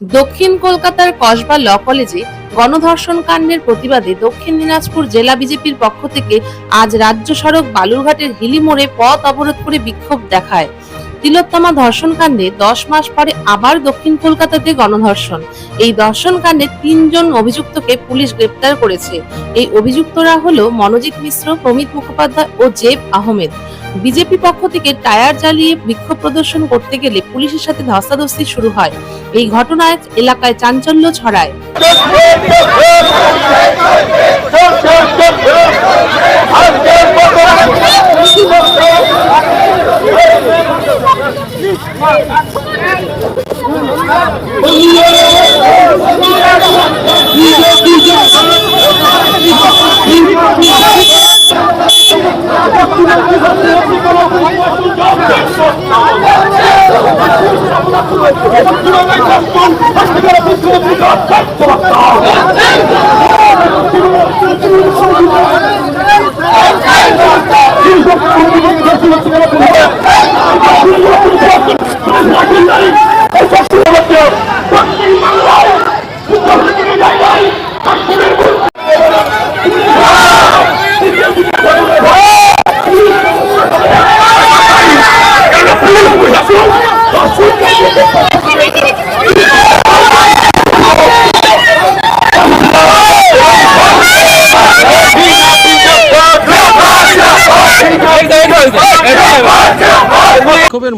দক্ষিণ কলকাতার কসবা ল কলেজে গণধর্ষণ কাণ্ডের প্রতিবাদে দক্ষিণ দিনাজপুর জেলা বিজেপির পক্ষ থেকে আজ রাজ্য সড়ক বালুরঘাটের হিলি মোড়ে পথ অবরোধ করে বিক্ষোভ দেখায়। তিলোত্তমা ধর্ষণ কাণ্ডে দশ মাস পরে আবার দক্ষিণ কলকাতাতে গণধর্ষণ। এই ধর্ষণ কাণ্ডে তিনজন অভিযুক্তকে পুলিশ গ্রেপ্তার করেছে। এই অভিযুক্তরা হলো মনোজিৎ মিশ্র, প্রমিত মুখোপাধ্যায় ও জেব আহমেদ। বিজেপি পক্ষ থেকে টায়ার জ্বালিয়ে বিক্ষোভ প্রদর্শন করতে গেলে পুলিশের সাথে ধস্তাধস্তি শুরু হয়। এই ঘটনায় এলাকায় চাঞ্চল্য ছড়ায়। Let's go!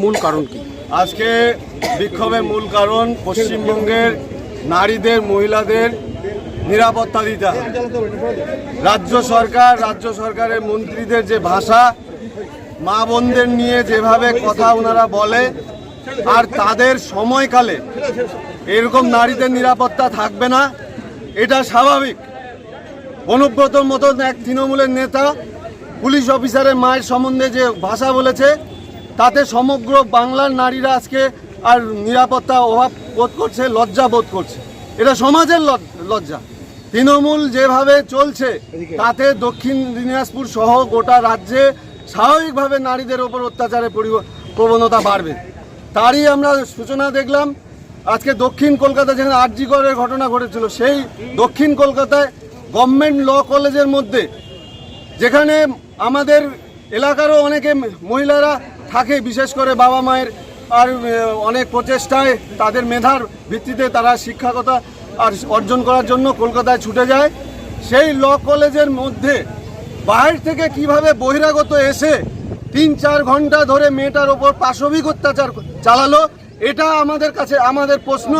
মূল কারণ কি আজকে বিক্ষোভের মূল কারণ পশ্চিমবঙ্গের নারীদের, মহিলাদের নিরাপত্তা দিতে রাজ্য সরকার, রাজ্য সরকারের মন্ত্রীদের যে ভাষা, মা বোনদের নিয়ে যেভাবে কথা ওনারা বলে, আর তাদের সময়কালে এরকম নারীদের নিরাপত্তা থাকবে না, এটা স্বাভাবিক। অনুব্রতর মতন এক তৃণমূলের নেতা, পুলিশ অফিসারের মায়ের সম্বন্ধে যে ভাষা বলেছে তাতে সমগ্র বাংলার নারীরা আজকে আর নিরাপত্তা অভাব বোধ করছে লজ্জা বোধ করছে। এটা সমাজের লজ- লজ্জা। তৃণমূল যেভাবে চলছে তাতে দক্ষিণ দিনাজপুর সহ গোটা রাজ্যে স্বাভাবিকভাবে নারীদের ওপর অত্যাচারের পরিব- প্রবণতা বাড়বে। তারই আমরা সূচনা দেখলাম আজকে দক্ষিণ কলকাতা যেখানে আরজিগড়ের ঘটনা ঘটেছিল সেই দক্ষিণ কলকাতায় গভর্নমেন্ট ল কলেজের মধ্যে যেখানে আমাদের এলাকারও অনেকে মহিলারা থাকে, বিশেষ করে বাবা মায়ের, আর অনেক প্রচেষ্টায় তাদের মেধার ভিত্তিতে তারা শিক্ষাকতা আর অর্জন করার জন্য কলকাতায় ছুটে যায়। সেই ল কলেজের মধ্যে বাইর থেকে কীভাবে বহিরাগত এসে তিন চার ঘণ্টা ধরে মেয়েটার ওপর পাশবিক অত্যাচার চালালো, এটা আমাদের কাছে, আমাদের প্রশ্ন।